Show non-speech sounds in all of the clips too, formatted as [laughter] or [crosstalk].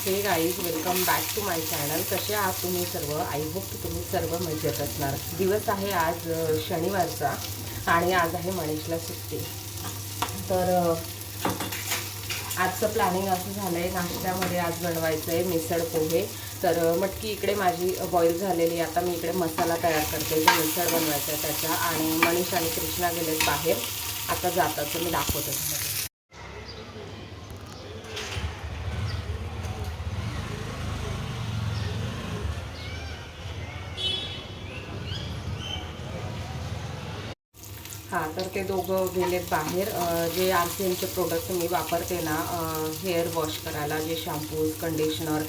Hey guys welcome back to my channel कसे आहात तुम्ही सर्व? आय होप की तुम्ही सर्व मजेत असणार. दिवस आहे आज शनिवारचा आणि आज आहे मनीषला सुट्टी. तर आजचं प्लॅनिंग असं झालं आहे नाश्त्यामध्ये आज बनवायचं आहे मिसळ पोहे. तर मटकी इकडे माझी बॉईल झालेली आता मी इकडे मसाला तयार करते जो मिसळ बनवायचा आहे त्याचा. आणि मनीष आणि कृष्णा गेलेत बाहेर. आता जातात तर मी दाखवते. तर ते दोघं गेलेत बाहेर. जे आर सी एमचे प्रोडक्ट मी वापरते ना हेअर वॉश करायला जे शॅम्पूज कंडिशनर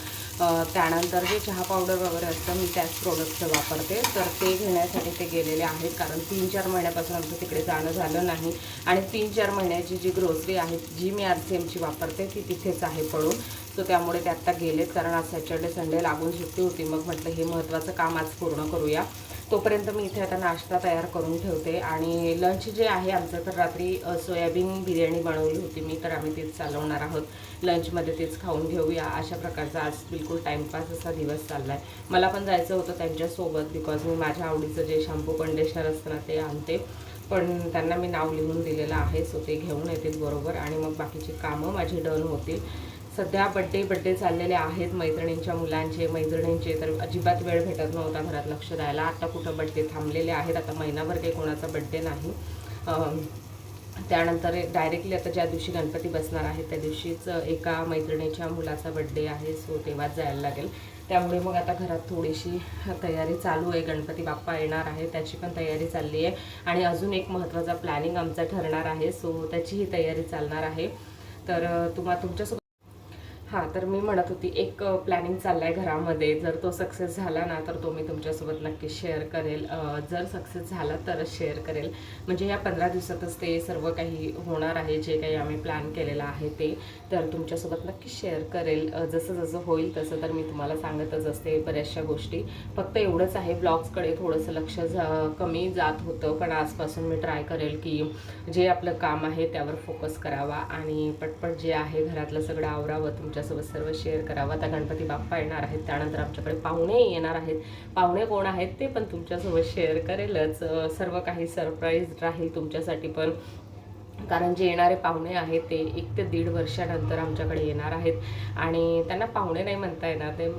त्यानंतर जे चहा पावडर वगैरे असतं मी त्याच प्रोडक्टचं वापरते. तर ते घेण्यासाठी ते गेलेले आहेत. कारण तीन चार महिन्यापासून आमचं तिकडे जाणं झालं नाही. आणि तीन चार महिन्याची जी ग्रोसरी आहे जी मी आर सी एमची वापरते ती तिथेच आहे पडून. सो त्यामुळे ते आत्ता गेलेत. कारण आज सॅटर्डे संडे लागून सुट्टी होती. मग म्हटलं हे महत्त्वाचं काम आज पूर्ण करूया. तोपर्यंत मी इथे आता नाश्ता तयार करून ठेवते. आणि लंच जे आहे आमचं तर रात्री सोयाबीन बिर्याणी बनवली होती मी तर आम्ही तेच चालवणार आहोत. लंचमध्ये तेच खाऊन घेऊया. अशा प्रकारचा आज बिलकुल टाईमपास असा दिवस चालला आहे मला पण जायचं होतं त्यांच्यासोबत बिकॉज मी माझ्या आवडीचं जे शॅम्पू कंडिशनर असतं ना ते आणते. पण त्यांना मी नाव लिहून दिलेलं आहे सो ते घेऊन येतील बरोबर. आणि मग बाकीची कामं माझी डन होतील. सध्या बड्डे बड्डे चाललेले आहेत मैत्रिणींच्या मुलांचे. मैत्रिणींचे तर अजिबात वेळ भेटत नव्हता घरात लक्ष द्यायला. आता कुठं बड्डे थांबलेले आहेत? आता महिनाभर काही कोणाचा बड्डे नाही. त्यानंतर डायरेक्टली आता ज्या दिवशी गणपती बसणार आहे त्या दिवशीच एका मैत्रिणीच्या मुलाचा बड्डे आहे सो तेव्हाच जायला लागेल. त्यामुळे मग आता घरात थोडीशी तयारी चालू आहे. गणपती बाप्पा येणार आहे त्याची पण तयारी चालली आहे. आणि अजून एक महत्त्वाचा प्लॅनिंग आमचा ठरणार आहे सो त्याचीही तयारी चालणार आहे. तर तुम्हा तुमच्यासोबत हां तर मी म्हणत होती एक प्लॅनिंग चालला आहे घरामध्ये. जर तो सक्सेस झाला ना तर तो मी तुमच्यासोबत नक्की शेअर करेल. जर सक्सेस झाला तरच शेअर करेल. म्हणजे या पंधरा दिवसातच ते सर्व काही होणार आहे जे काही आम्ही प्लॅन केलेलं आहे ते तर तुमच्यासोबत नक्की शेअर करेल. जसं जसं होईल तसं तर मी तुम्हाला सांगतच असते बऱ्याचशा गोष्टी. फक्त एवढंच आहे ब्लॉग्सकडे थोडंसं लक्ष जा कमी जात होतं. पण आजपासून मी ट्राय करेल की जे आपलं काम आहे त्यावर फोकस करावा. आणि पटपट जे आहे घरातलं सगळं आवरावं तुमच्या तुमच्यासोबत सर्व शेअर करावं. आता गणपती बाप्पा येणार आहेत त्यानंतर आमच्याकडे पाहुणे येणार आहेत. पाहुणे कोण आहेत ते पण तुमच्यासोबत शेअर करेलच. सर्व काही सरप्राईज राहील तुमच्यासाठी पण. कारण जे येणारे पाहुणे आहेत ते एक ते दीड वर्षानंतर आमच्याकडे येणार आहेत. आणि त्यांना पाहुणे नाही म्हणता येणार. ते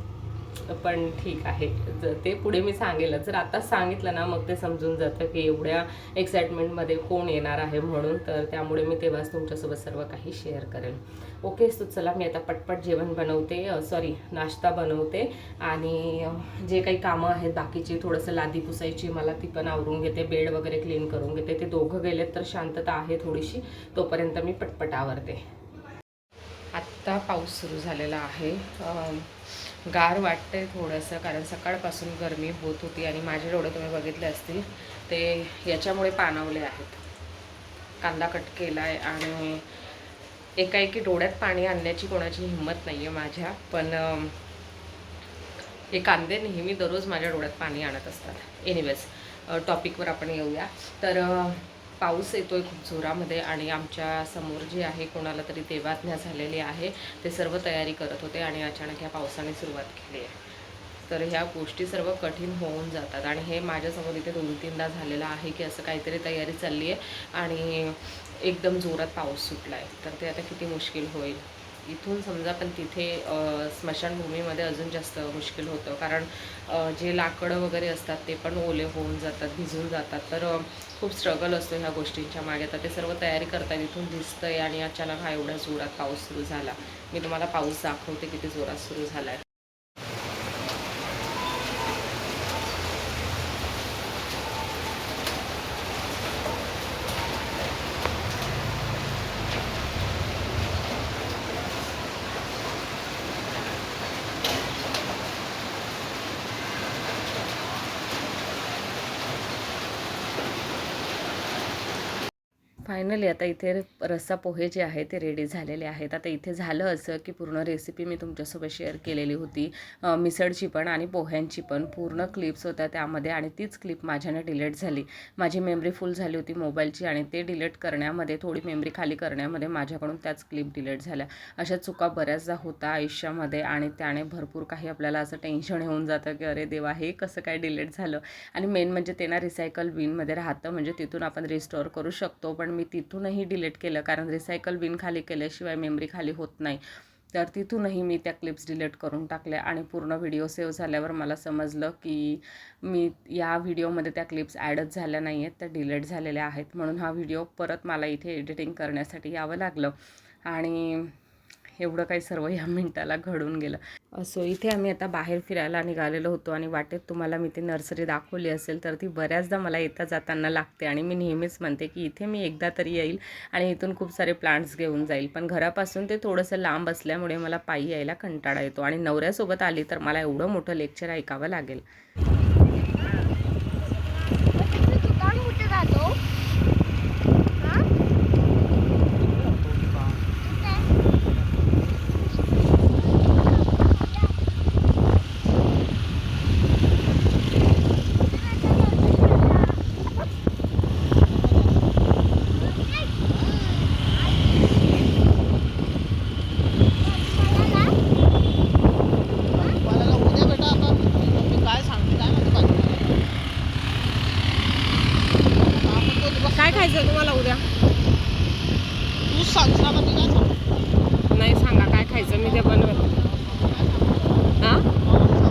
पण ठीक आहे. जर ते पुढे मी सांगेलच. जर आता सांगितलं ना मग ते समजून जातं की एवढ्या एक्साइटमेंटमध्ये कोण येणार आहे म्हणून. तर त्यामुळे मी तेव्हाच तुमच्यासोबत सर्व काही शेअर करेल ओके सो चला मी आता पटपट जेवण बनवते. सॉरी नाश्ता बनवते. आणि जे काही कामं आहेत बाकीची थोडंसं लादी पुसायची मला ती पण आवरून घेते. बेड वगैरे क्लीन करून घेते. ते दोघं गेलेत तर शांतता आहे थोडीशी. तोपर्यंत मी पटपट आवरते. आत्ता पाऊस सुरू झालेला आहे. गार वाटतंय थोडंसं कारण सकाळपासून गरमी होत होती आणि माझे डोळे तुम्ही बघितले असतील ते याच्यामुळे पाणावले आहेत. कांदा कट केला आहे आणि एकाएकी डोळ्यात पाणी आणण्याची कोणाची हिंमत नाही आहे माझ्या पण हे कांदे नेहमी दररोज माझ्या डोळ्यात पाणी आणत असतात. एनिवेज टॉपिकवर आपण येऊया. तर पाऊस येतो आहे खूप जोरामध्ये आणि आमच्यासमोर जे आहे कोणाला तरी देवाज्ञा झालेली आहे ते सर्व तयारी करत होते आणि अचानक ह्या पावसाने सुरुवात केली आहे. तर ह्या गोष्टी सर्व कठीण होऊन जातात आणि हे माझ्यासमोर इथे दोन तीनदा झालेलं आहे की असं काहीतरी तयारी चालली आहे आणि एकदम जोरात पाऊस सुटला आहे तर ते आता किती मुश्किल होईल. इथून समजा पण तिथे स्मशानभूमीमध्ये अजून जास्त मुश्किल होतं. कारण जे लाकडं वगैरे असतात ते पण ओले होऊन जातात भिजून जातात. तर खूप स्ट्रगल असतो ह्या गोष्टींच्या मागे. तर ते सर्व तयारी करतात इथून दिसतंय आणि अचानक हा एवढा जोरात पाऊस सुरू झाला. मी तुम्हाला पाऊस दाखवते किती जोरात सुरू झाला आहे फायनली आता इथे रस्सा पोहे जे आहे ते रेडी झालेले आहेत. आता इथे झालं असं की पूर्ण रेसिपी मी तुमच्यासोबत शेअर केलेली होती. मिसळची पण आणि पोह्यांची पण. पूर्ण क्लिप्स होत्या त्यामध्ये आणि तीच क्लिप माझ्याने डिलीट झाली. माझी मेमरी फुल झाली होती मोबाईलची आणि ते डिलीट करण्यामध्ये थोडी मेमरी खाली करण्यामध्ये माझ्याकडून त्याच क्लिप डिलीट झाल्या. अशा चुका बऱ्याचदा होता आयुष्यामध्ये आणि त्याने भरपूर काही आपल्याला असं टेन्शन येऊन जातं की अरे देवा हे कसं काय डिलीट झालं? आणि मेन म्हणजे ते ना रिसायकल बिनमध्ये राहतं. म्हणजे तिथून आपण रिस्टोअर करू शकतो. पण मी तिथूनही डिलीट केलं. कारण रिसायकल बिन खाली केल्याशिवाय मेमरी खाली होत नाही. तर तिथूनही मी त्या क्लिप्स डिलीट करून टाकल्या आणि पूर्ण व्हिडिओ सेव्ह झाल्यावर मला समजलं की मी या व्हिडिओमध्ये त्या क्लिप्स ॲडच झाल्या नाही आहेत त्या डिलीट झालेल्या आहेत. म्हणून हा व्हिडिओ परत मला इथे एडिटिंग करण्यासाठी यावं लागलं. आणि एवढं काही सर्व या मिनटाला घडून गेलं. असो इथे आम्ही आता बाहेर फिरायला निघालेलो होतो आणि वाटेत तुम्हाला मी ती नर्सरी दाखवली असेल तर ती बऱ्याचदा मला येता जाताना लागते आणि मी नेहमीच म्हणते की इथे मी एकदा तरी येईल आणि इथून खूप सारे प्लांट्स घेऊन जाईल. पण घरापासून ते थोडंसं लांब असल्यामुळे मला पायी यायला कंटाळा येतो आणि नवऱ्यासोबत आली तर मला एवढं मोठं लेक्चर ऐकावं लागेल दुकान कुठे राहतो हा? मला उद्या बेटा आता मी काय सांगते काय माहिती पाहिजे आपण तो दिवस काय खायचं तुम्हाला उद्या तूच सांगशील आता मी काय सांगू नाही सांगा काय खायचं मी ते बनवेल हां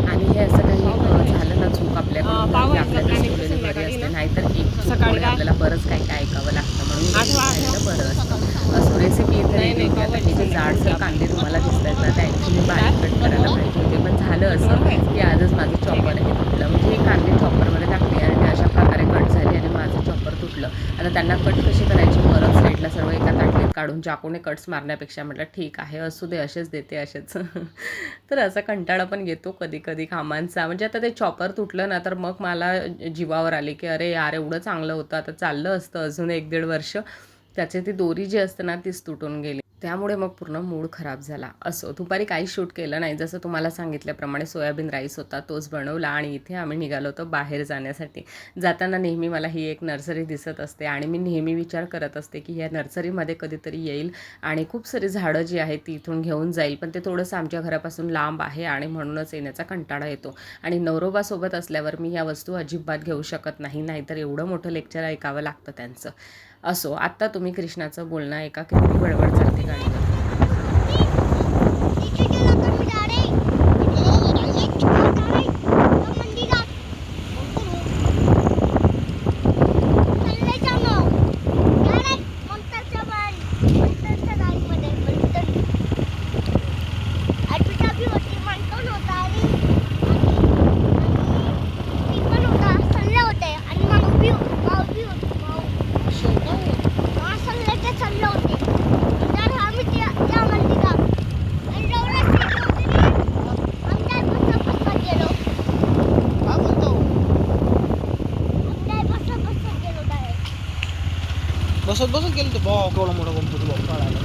आणि हे असं काही अ, झालं ना चूक आपल्याकडून पाव की भाजी आपल्याला आणि शिकवलेली बरी संध्याकाळी असते? नाहीतर एक सकाळी? आपल्याला बरंच काय काय ऐकावं लागतं म्हणून बरं असतं. असो रेसिपी इथे जे जाडसर कांदे तुम्हाला दिसत आहेत ना ते ॲक्च्युली बारीक कट करायला पाहिजे होते. पण झालं असं की आजच माझं चॉपर हे तुटलं. म्हणजे हे कांदे चॉपरमध्ये टाकले आणि ते अशा प्रकारे कट झाले आणि माझं चॉपर तुटलं. आता त्यांना कट कशी करायची? परत साईडला सर्व एका ताटलीत काढून चाकूने कट्स मारण्यापेक्षा म्हटलं ठीक आहे असू दे असेच देते असेच. [laughs] तर असा कंटाळा पण येतो कधी कधी कामांचा. म्हणजे आता ते चॉपर तुटलं ना तर मग मला जीवावर आले की अरे यार एवढं चांगलं होतं आता चाललं असतं अजून एक दीड वर्ष. त्याचे ती दोरी जी असते ना तीच तुटून गेली. त्यामुळे मग पूर्ण मूड खराब झाला. असो दुपारी काही शूट केलं नाही. जसं तुम्हाला सांगितल्याप्रमाणे सोयाबीन राईस होता तोच बनवला आणि इथे आम्ही निघालो होतो बाहेर जाण्यासाठी. जाताना नेहमी मला ही एक नर्सरी दिसत असते आणि मी नेहमी विचार करत असते की या नर्सरीमध्ये कधीतरी येईल आणि खूप सारी झाडं जी आहेत ती इथून घेऊन जाईल. पण ते थोडंसं आमच्या घरापासून लांब आहे आणि म्हणूनच येण्याचा कंटाळा येतो. आणि नवरोबासोबत असल्यावर मी या वस्तू अजिबात घेऊ शकत नाही. नाहीतर एवढं मोठं लेक्चर ऐकावं लागतं त्यांचं. असो. आत्ता तुम्ही कृष्णाचं बोलणं ऐका किती बडबड चालते गाडीवर तिथे गेला तर मी डायरेक्ट डायरेक्ट मंदिरात चालले जाणं डायरेक्ट मंतरच्या गाडी मंतरच्या गाडीमध्ये मंतर अर्पिता बी होती मंथन होता आणि आणि ती पण होता सल्ले होते आणि माऊ बी माऊ बी होती माऊ हा सल्ल्याचे चालले होते तर आम्ही त्या त्या मंदिरात आणि एवढं सीट होती नी, आमच्या बसत बसत गेलो काय बोलतो आमच्या बसत बसत गेलो डायरेक्ट बसत बसत गेलो ते भाऊ केवढा मोठा गणपती भाऊ काढायला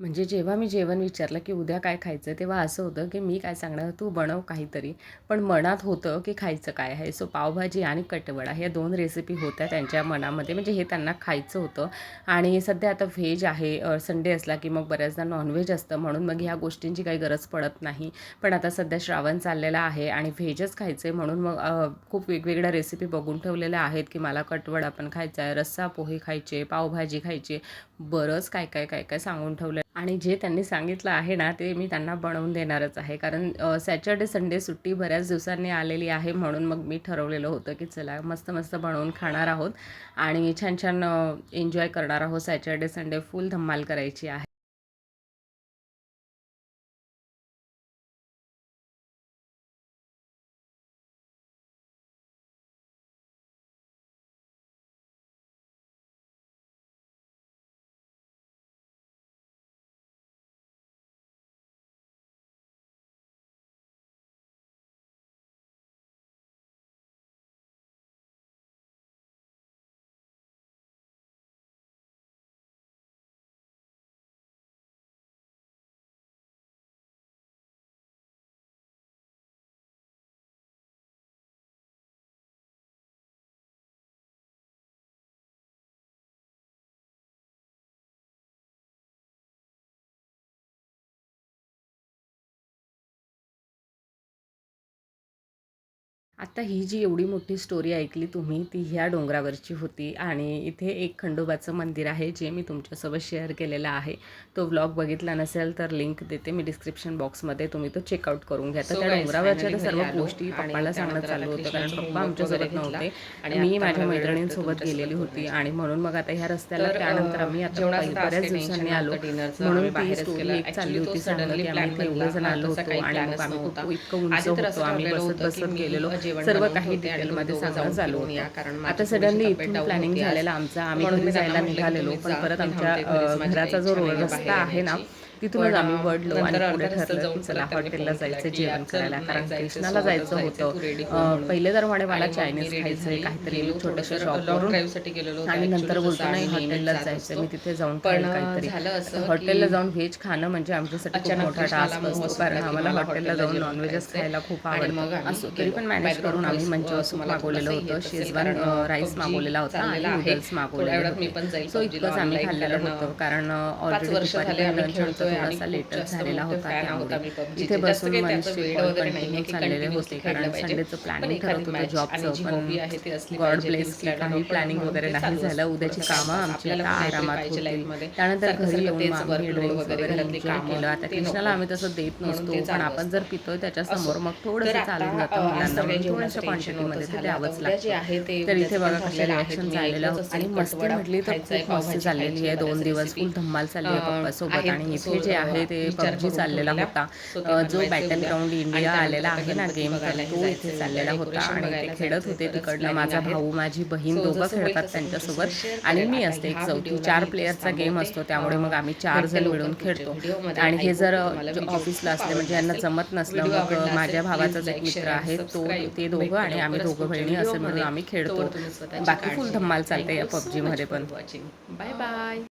म्हणजे जेव्हा मी जेवण विचारलं की उद्या काय खायचं तेव्हा असं होतं की मी काय सांगणार तू बनव काहीतरी. पण मनात होतं की खायचं काय आहे. सो पावभाजी आणि कटवडा ह्या दोन रेसिपी होत्या त्यांच्या मनामध्ये. म्हणजे हे त्यांना खायचं होतं. आणि सध्या आता व्हेज आहे. संडे असला की मग बऱ्याचदा नॉनव्हेज असतं. म्हणून मग ह्या गोष्टींची काही गरज पडत नाही. पण आता सध्या श्रावण चाललेला आहे आणि व्हेजच खायचं आहे म्हणून मग खूप वेगवेगळ्या रेसिपी बघून ठेवलेल्या आहेत की मला कटवडा पण खायचा आहे रस्सा पोहे खायचे पावभाजी खायची. बरंच काय काय काय काय सांगून ठेवलं आणि जे त्यांनी सांगितलं आहे ना ते मी त्यांना बनवून देणारच आहे. कारण सॅटर्डे संडे सुट्टी बऱ्याच दिवसांनी आलेली आहे म्हणून मग मी ठरवलेलं होतं की चला मस्त मस्त बनवून खाणार आहोत. आणि छान छान एन्जॉय करणार आहोत सॅटर्डे संडे फुल धम्माल करायची आहे. आता ही जी एवढी मोठी स्टोरी ऐकली तुम्ही ती ह्या डोंगरावरची होती आणि इथे एक खंडोबाचं मंदिर आहे जे मी तुमच्यासोबत शेअर केलेलं आहे तो व्लॉग बघितला नसेल तर लिंक देते मी डिस्क्रिप्शन बॉक्समध्ये तुम्ही तो चेकआउट करून घ्या तर So त्या डोंगरावरच्या सर्व गोष्टी पप्पाला सांगणं त्यानंतर चालू होतं कारण पप्पा आमच्यासोबत नव्हते. आणि मी माझ्या मैत्रिणींसोबत गेलेली होती. आणि म्हणून मग आता ह्या रस्त्याला तर, त्यानंतर आम्ही आता बऱ्याच दिवसांनी आलो म्हणून ती स्टोरी. एक चालली होती की आम्ही एवढे. जण आलो होतो आणि मग आम्ही. खूप इतकं उंच होतो आम्ही बसत बसत गेलेलो सर्व काही डिटेलमध्ये चालू फिरून या, कारण आता सडनली इथून प्लॅनिंग. झालेलं आमचं आम्ही घरी जायला निघालेलो पण परत आमच्या घरीच, जो रस्ता आहे ना. तिथूनच आम्ही वडलो आणि पुढे ठरलं जाऊन की चला हॉटेलला जायचं जेवण करायला कारण कृष्णाला जायचं होतं. पहिले तर म्हणे मला चायनीज ready खायचं झाली, काहीतरी छोटंसं शॉपवरून. आणि नंतर बोलतो नाही हॉटेलला जायचं. मी तिथे जाऊन पण, काहीतरी झालं असं हॉटेलला जाऊन व्हेज खाणं म्हणजे आमच्यासाठी खूप मोठा टास्क असतो कारण आम्हाला हॉटेलला जाऊन नॉनव्हेजच खायचंय. खायला खूप आवडतं असो तरी पण. मॅनेज करून आम्ही voice, मंचू अ, सूप तुम्हाला मागवलेलं होतं शेजवान राईस मागवलेला होता आणि. नूडल्स मागवलेले होते सो इतकंच आम्ही खाल्लेलं कारण, होतं कारण ऑलरेडी थोडासा लेटच झालेला होता त्यामुळे. इथे बसून कंटिन्यू चाललेले होते कारण. संडेचं प्लॅनिंग करत होतो जॉबचं पण गॉड ब्लेस की काही प्लॅनिंग वगैरे नाही झालं. उद्याची कामं. आमची आता आरामात. त्यानंतर घरी येऊन आम्ही ड्रिंक्स वगैरे, एन्जॉय केलं आता कृष्णाला. आम्ही तसं देत नसतो पण चालू आपण. जर पितोय त्याच्यासमोर मग थोडंसं चालून जातं मुलांना क्वांटिटीमध्ये होतं. ते. द्यावंच लागतं तर इथे बघा. रिॲक्शन झालेलं आणि मस्ती म्हटली तर खूप मस्ती चाललेली आहे दोन दिवस. फुल धम्माल चालली आहे पप्पासोबत आणि इथे जे आहे ते पबजी चाललेला. होता जो बॅटल. ग्राउंड इंडिया आलेला आहे ना गेम तो इथे चाललेला होता आणि ते खेळत होते तिकडनं माझा. भाऊ माझी बहीण दोघं खेळतात त्यांच्यासोबत आणि. मी असते एक चौथी चार प्लेयरचा गेम. असतो त्यामुळे मग आम्ही चार जण मिळून खेळतो. आणि हे जर ऑफिसला असले म्हणजे यांना. जमत नसलं मग माझ्या भावाचाच एक मित्र आहे तो. ते दोघं आणि आम्ही दोघं बहिणी असं व्हिडिओमध्ये. आम्ही खेळतो बाकी फुल धम्माल. चालते या Thank you so पबजी मध्ये much for पण. Bye bye